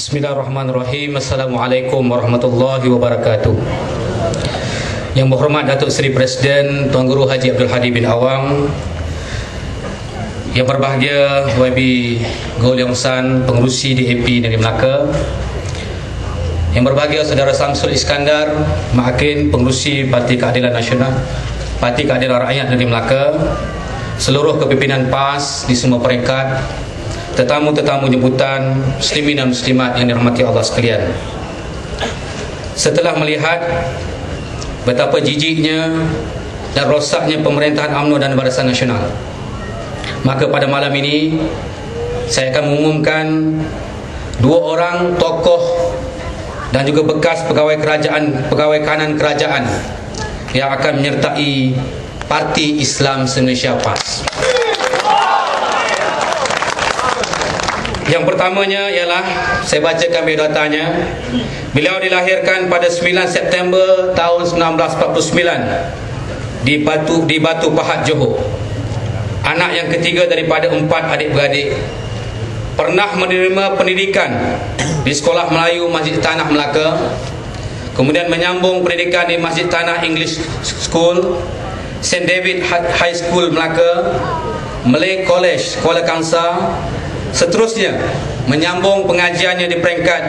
Bismillahirrahmanirrahim. Assalamualaikum warahmatullahi wabarakatuh. Yang berhormat Datuk Seri Presiden Tuan Guru Haji Abdul Hadi bin Awang Yang berbahagia YB Gol Yang San Pengurusi DAP Negeri Melaka Yang berbahagia Saudara Samsul Iskandar Mahakin Pengurusi Parti Keadilan Nasional Parti Keadilan Rakyat Negeri Melaka Seluruh kepimpinan PAS di semua peringkat tetamu-tetamu jemputan muslimin dan muslimat yang dirahmati Allah sekalian setelah melihat betapa jijiknya dan rosaknya pemerintahan UMNO dan Barisan Nasional maka pada malam ini saya akan mengumumkan dua orang tokoh dan juga bekas pegawai kerajaan pegawai kanan kerajaan yang akan menyertai Parti Islam Indonesia PAS. Yang pertamanya ialah saya bacakan biodatanya. Beliau dilahirkan pada 9 September tahun 1949 di Batu di Batu Pahat Johor. Anak yang ketiga daripada empat adik-beradik. Pernah menerima pendidikan di Sekolah Melayu Masjid Tanah Melaka. Kemudian menyambung pendidikan di Masjid Tanah English School, St David High School Melaka, Malay College Kuala Kangsar Seterusnya menyambung pengajiannya di peringkat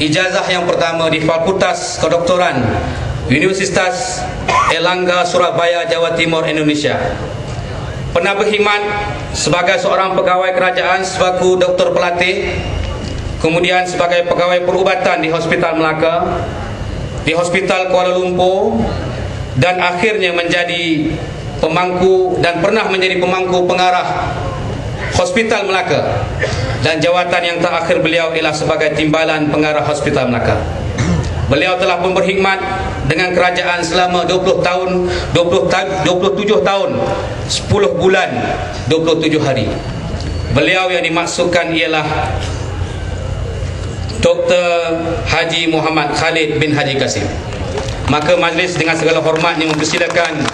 ijazah yang pertama di Fakultas Kedoktoran Universitas Elangga Surabaya Jawa Timur Indonesia. Pernah berkhidmat sebagai seorang pegawai kerajaan sebagai doktor pelatih, kemudian sebagai pegawai perubatan di Hospital Melaka, di Hospital Kuala Lumpur dan akhirnya menjadi pemangku dan pernah menjadi pemangku pengarah Hospital Melaka dan jawatan yang terakhir beliau ialah sebagai timbalan pengarah Hospital Melaka. Beliau telah pun berkhidmat dengan kerajaan selama 20 tahun 20 ta 27 tahun 10 bulan 27 hari. Beliau yang dimaksudkan ialah Dr. Haji Muhammad Khalid bin Haji Kasim. Maka majlis dengan segala hormatnya mempersilakan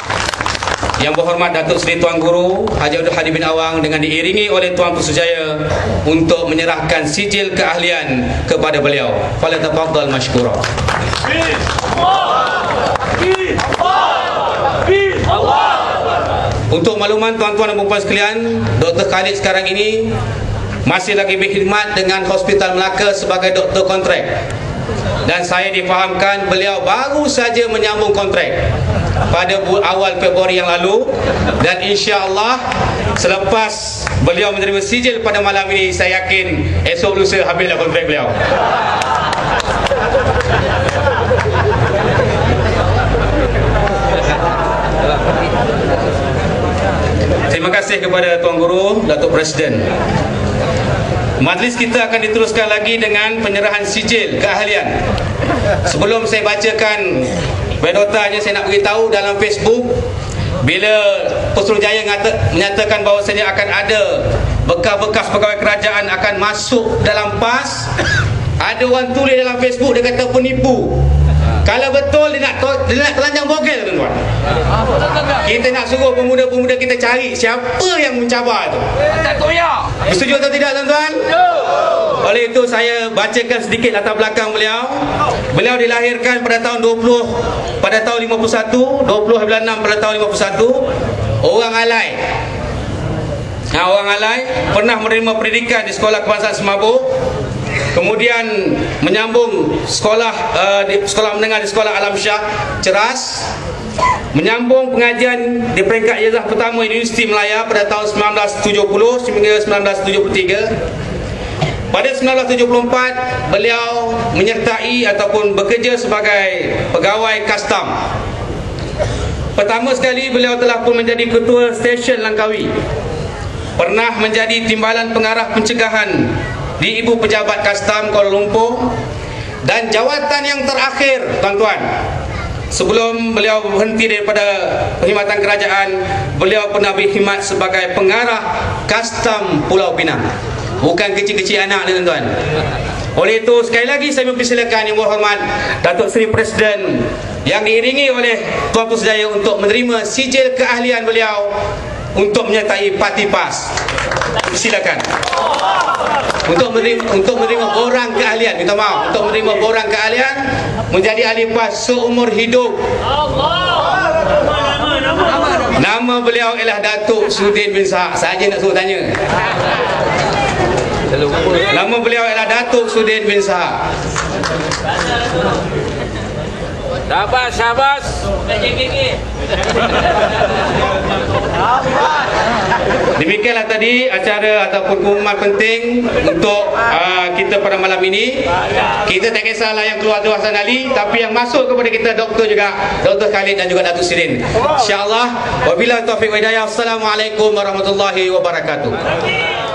yang berhormat Datuk Seri Tuan Guru Haji Abdul Hadi bin Awang dengan diiringi oleh Tuan Pusujaya untuk menyerahkan sijil keahlian kepada beliau. Fala tafadhal mashkura. Untuk makluman tuan-tuan dan puan sekalian, Dr. Khalid sekarang ini masih lagi berkhidmat dengan Hospital Melaka sebagai doktor kontrak. Dan saya difahamkan beliau baru saja menyambung kontrak pada awal Februari yang lalu dan insya-Allah selepas beliau menerima sijil pada malam ini saya yakin esok lusa habislah kontrak beliau. Terima kasih kepada Tuan Guru, Datuk Presiden. Majlis kita akan diteruskan lagi dengan penyerahan sijil keahlian. Sebelum saya bacakan biodata saya nak beritahu dalam Facebook bila Putrajaya menyatakan bahawasanya akan ada bekas-bekas pegawai kerajaan akan masuk dalam PAS ada orang tulis dalam Facebook dia kata penipu kalau betul dia nak dia nak telanjang bogel tuan-tuan. Kita nak suruh pemuda-pemuda kita cari siapa yang mencabar tu. Ya. Setuju atau tidak tuan-tuan? Oleh itu saya bacakan sedikit latar belakang beliau. Beliau dilahirkan pada tahun 20 pada tahun 51, 20 bulan 6 pada tahun 51. Orang alai. Nah, orang alai pernah menerima pendidikan di Sekolah Kebangsaan Semabur kemudian menyambung sekolah uh, di sekolah menengah di sekolah Alam Syah Ceras menyambung pengajian di peringkat ijazah pertama Universiti Melaya pada tahun 1970 hingga 1973 pada 1974 beliau menyertai ataupun bekerja sebagai pegawai kastam pertama sekali beliau telah pun menjadi ketua stesen Langkawi. Pernah menjadi timbalan pengarah pencegahan di Ibu Pejabat Kastam Kuala Lumpur. Dan jawatan yang terakhir tuan-tuan sebelum beliau berhenti daripada perkhidmatan kerajaan beliau pernah berkhidmat sebagai pengarah Kastam Pulau Pinang bukan kecil-kecil anak ni tuan-tuan. Oleh itu sekali lagi saya mempersilakan yang berhormat Datuk Seri Presiden yang diiringi oleh Tuan Pusjaya untuk menerima sijil keahlian beliau untuk menyertai parti PAS. Silakan. Untuk menerima untuk menerima borang keahlian minta maaf. Untuk menerima borang keahlian menjadi ahli PAS seumur hidup. Nama beliau ialah Datuk Sudin bin Sahak. Saja nak suruh tanya nama beliau ialah Datuk Sudin bin Sahak Syabas, syabas. Demikianlah tadi acara ataupun pengumuman penting untuk uh, kita pada malam ini. Kita tak kisahlah yang keluar tu Hasan Ali tapi yang masuk kepada kita doktor juga, Dr. Khalid dan juga Datuk Sirin. Insya-Allah. Wabillahi taufiq wa hidayah. Assalamualaikum warahmatullahi wabarakatuh.